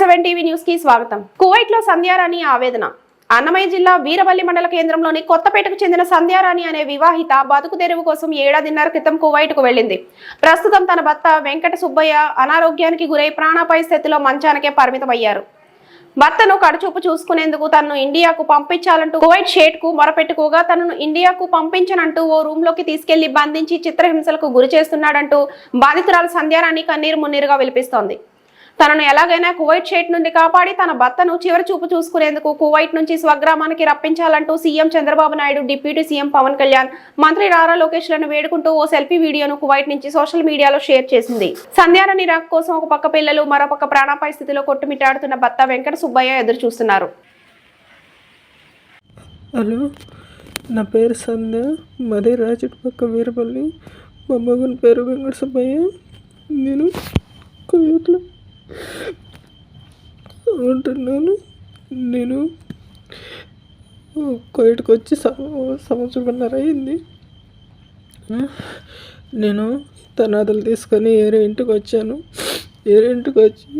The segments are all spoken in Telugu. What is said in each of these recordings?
సెవెన్ టీవీ న్యూస్కి స్వాగతం. కువైట్లో సంధ్యారాణి ఆవేదన. అన్నమయ్య జిల్లా వీరవల్లి మండల కేంద్రంలోని కొత్తపేటకు చెందిన సంధ్యారాణి అనే వివాహిత బతుకు తెరువు కోసం ఏడాదిన్నర క్రితం కువైట్కు వెళ్ళింది. ప్రస్తుతం తన భర్త వెంకట సుబ్బయ్య అనారోగ్యానికి గురై ప్రాణాపాయ స్థితిలో మంచానికే పరిమితమయ్యారు. భర్తను కడుచూపు చూసుకునేందుకు తనను ఇండియాకు పంపించాలంటూ కువైట్ షేట్కు మొరపెట్టుకోగా తనను ఇండియాకు పంపించనంటూ ఓ రూమ్లోకి తీసుకెళ్ళి బంధించి చిత్రహింసలకు గురి చేస్తున్నాడంటూ బాధితురాలు సంధ్యారాణి కన్నీరు మున్నీరుగా విలిపిస్తోంది తనను ఎలాగైనా కువైట్ షేట్ నుండి కాపాడి తన భర్తను చివరి చూపు చూసుకునేందుకు కువైట్ నుంచి స్వగ్రామానికి రప్పించాలంటూ CM Chandrababu Naidu deputy CM Pavan Kalyan మంత్రి రారా లోకేష్లను వేడుకుంటూ ఓ సెల్ఫీ వీడియోను కువైట్ నుంచి సోషల్ మీడియాలో షేర్ చేసింది. సంధ్యారాణి రాక్ కోసం ఒక పక్క పిల్లలు మరోపక్క ప్రాణాపాయ స్థితిలో కొట్టుమిట్టాడుతున్న భర్త వెంకట సుబ్బయ్య ఎదురు చూస్తున్నారు హలో నా పేరు సంధ్య మాది రాజుట్ పక్క వీరపల్లి. మా మగన్ పేరు వెంకట సుబ్బయ్య. నేను కువైట్లో ఉంటున్నాను. నేను కువైట్కి వచ్చి సంవత్సరంన్నర అయింది. నేను తనాదులు తీసుకొని ఏరే ఇంటికి వచ్చాను ఏరే ఇంటికి వచ్చి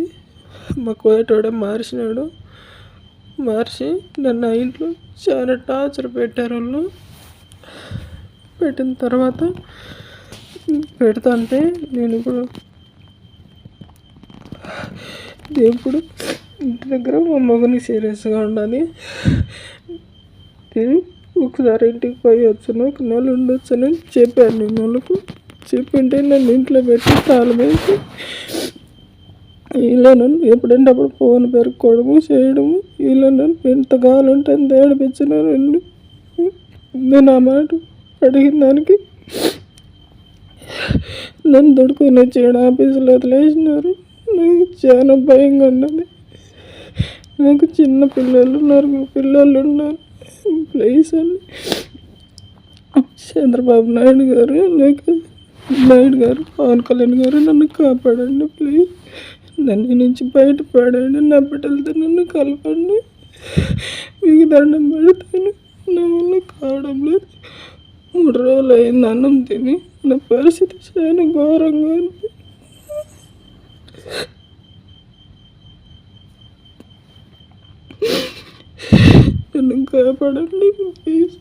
మా కువైట్ మార్చినాడు. మార్చి నన్ను ఆ ఇంట్లో చాలా టార్చర్ పెట్టారు వాళ్ళు. పెట్టిన తర్వాత పెడతా అంటే నేను ఇప్పుడు ఇప్పుడు ఇంటి దగ్గర మా మగని సీరియస్గా ఉండాలి. నేను ఒకసారి ఇంటికి పోయి వచ్చాను ఒక నెల ఉండొచ్చాను చెప్పాను. నేను వాళ్ళకు చెప్పింటే నన్ను ఇంట్లో పెట్టి తాళం వేసి ఇలా నన్ను ఎప్పుడంటే అప్పుడు ఫోన్ పెరుక్కోవడము చేయడము ఇలా నన్ను ఎంత కావాలంటే అంత ఏడిపించిన నేను ఆ మాట అడిగిన దానికి నన్ను దొడుకొని చేయడం ఆఫీసులో వదిలేసినారు నాకు చాలా భయంగా ఉన్నది. నాకు చిన్న పిల్లలు నలుగురు పిల్లలు ఉన్నారు. ప్లీజ్ అని చంద్రబాబు నాయుడు గారు నాకు నాయుడు గారు పవన్ కళ్యాణ్ గారు నన్ను కాపాడండి ప్లీజ్. నన్ను నుంచి బయటపడండి నా బిడ్డలతో నన్ను కలపండి. మీకు దండం పెడతాను. నా వల్ల కావడం లేదు. మూడు రోజులు అయింది అన్నం తిని. నా పరిస్థితి చాలా ఘోరంగా ఉంది. నన్ను కాపాడండి ప్లీజ్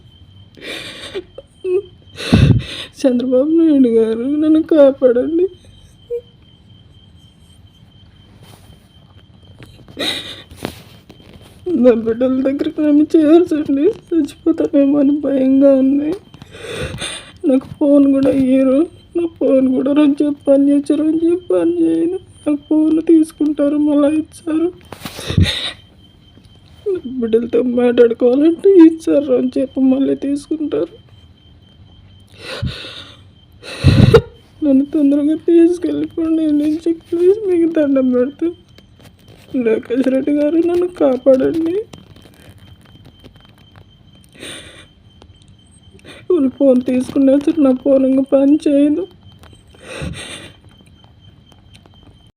చంద్రబాబు నాయుడు గారు నన్ను కాపాడండి. నా బిడ్డల దగ్గరికి నన్ను చేర్చండి. చచ్చిపోతానేమో అని భయంగా ఉంది. నాకు ఫోన్ కూడా ఇయ్యరు. నా ఫోన్ కూడా రోజు చెప్పి పని చేసి రోజు చెప్పి పని చేయను. నాకు ఫోన్ తీసుకుంటారు మళ్ళీ ఇచ్చారు. బిడ్డలతో మాట్లాడుకోవాలంటే ఇచ్చారు అని చెప్పి మళ్ళీ తీసుకుంటారు. నన్ను తొందరగా తీసుకెళ్ళిపోండి చెక్ ప్లీజ్ మీకు దండం పెడతాను లోకేష్ రెడ్డి గారు నన్ను కాపాడండి. వాళ్ళు ఫోన్ తీసుకునే నా ఫోన్ ఇంకా పని చేయదు.